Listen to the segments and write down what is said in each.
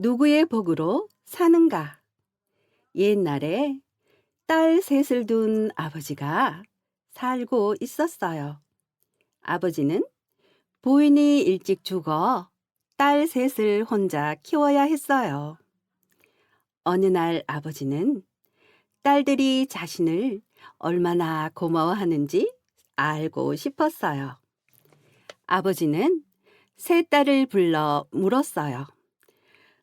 누구의 복으로 사는가? 옛날에 딸 셋을 둔 아버지가 살고 있었어요. 아버지는 부인이 일찍 죽어 딸 셋을 혼자 키워야 했어요. 어느 날 아버지는 딸들이 자신을 얼마나 고마워하는지 알고 싶었어요. 아버지는 세 딸을 불러 물었어요.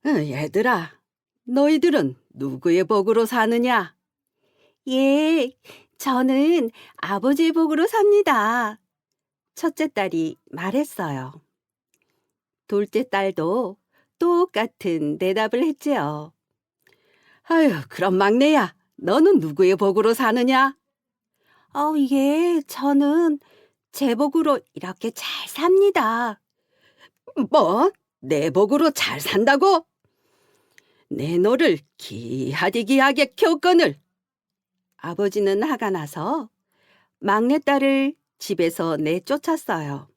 어, 얘들아, 너희들은 누구의 복으로 사느냐? 예, 저는 아버지의 복으로 삽니다. 첫째 딸이 말했어요. 둘째 딸도 똑같은 대답을 했지요. 아유, 그럼 막내야, 너는 누구의 복으로 사느냐? 어, 예, 저는 제 복으로 이렇게 잘 삽니다. 뭐? 내 복으로 잘 산다고? 내 너를 기하디기하게 켰거늘. 아버지는 화가 나서 막내딸을 집에서 내쫓았어요.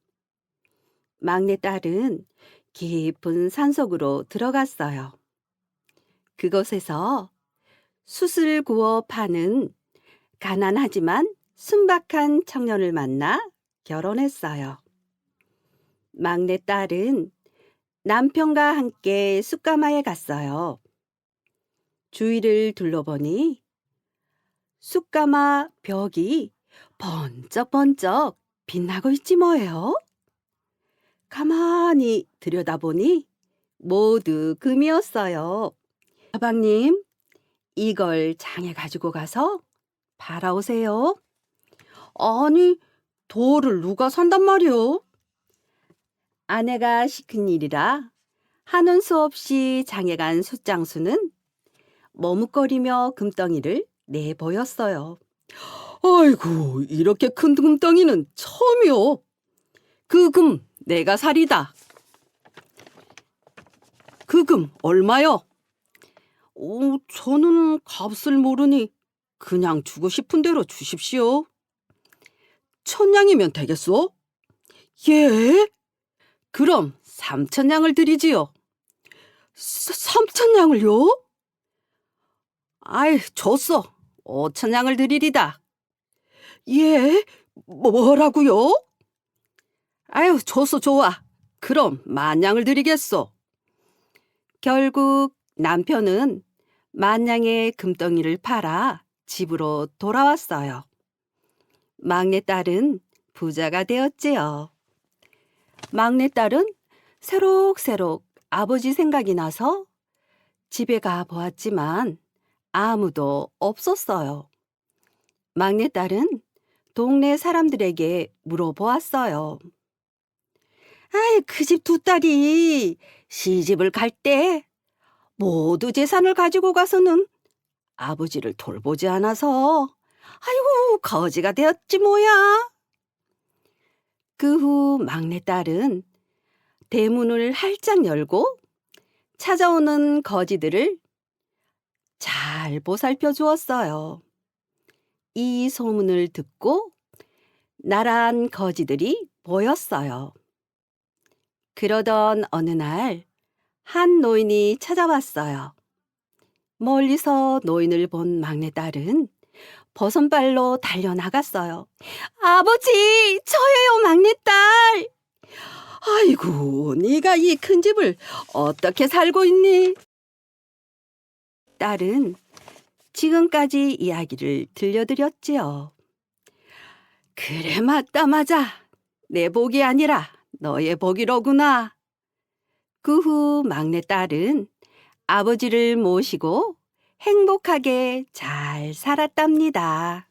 막내딸은 깊은 산속으로 들어갔어요. 그곳에서 숯을 구워 파는 가난하지만 순박한 청년을 만나 결혼했어요. 막내딸은 남편과 함께 숯가마에 갔어요. 주위를 둘러보니 숯가마 벽이 번쩍번쩍 빛나고 있지 뭐예요? 가만히 들여다보니 모두 금이었어요. 아방님, 이걸 장에 가지고 가서 팔아오세요. 아니, 돌을 누가 산단 말이오? 아내가 시킨 일이라 하는 수 없이 장에 간 숫장수는 머뭇거리며 금덩이를 내보였어요. 아이고, 이렇게 큰 금덩이는 처음이오. 그 금 내가 살이다. 그 금 얼마요? 오, 저는 값을 모르니 그냥 주고 싶은 대로 주십시오. 천냥이면 되겠소? 예? 그럼 삼천냥을 드리지요. 사- 삼천냥을요? 아이, 줬어. 오천냥을 드리리다. 예? 뭐라고요? 아유, 줬어, 좋아. 그럼 만냥을 드리겠소. 결국 남편은 만냥의 금덩이를 팔아 집으로 돌아왔어요. 막내딸은 부자가 되었지요. 막내딸은 새록새록 아버지 생각이 나서 집에 가 보았지만 아무도 없었어요. 막내딸은 동네 사람들에게 물어보았어요. 아이, 그 집 두 딸이 시집을 갈 때 모두 재산을 가지고 가서는 아버지를 돌보지 않아서 아이고, 거지가 되었지 뭐야. 그 후 막내딸은 대문을 활짝 열고 찾아오는 거지들을 잘 보살펴 주었어요. 이 소문을 듣고 나란 거지들이 모였어요. 그러던 어느 날 한 노인이 찾아왔어요. 멀리서 노인을 본 막내딸은 버선발로 달려나갔어요. 아버지, 저예요, 막내딸. 아이고, 네가 이 큰 집을 어떻게 살고 있니? 딸은 지금까지 이야기를 들려드렸지요. 그래, 맞다, 맞아. 내 복이 아니라 너의 복이로구나. 그 후 막내 딸은 아버지를 모시고 행복하게 잘 살았답니다.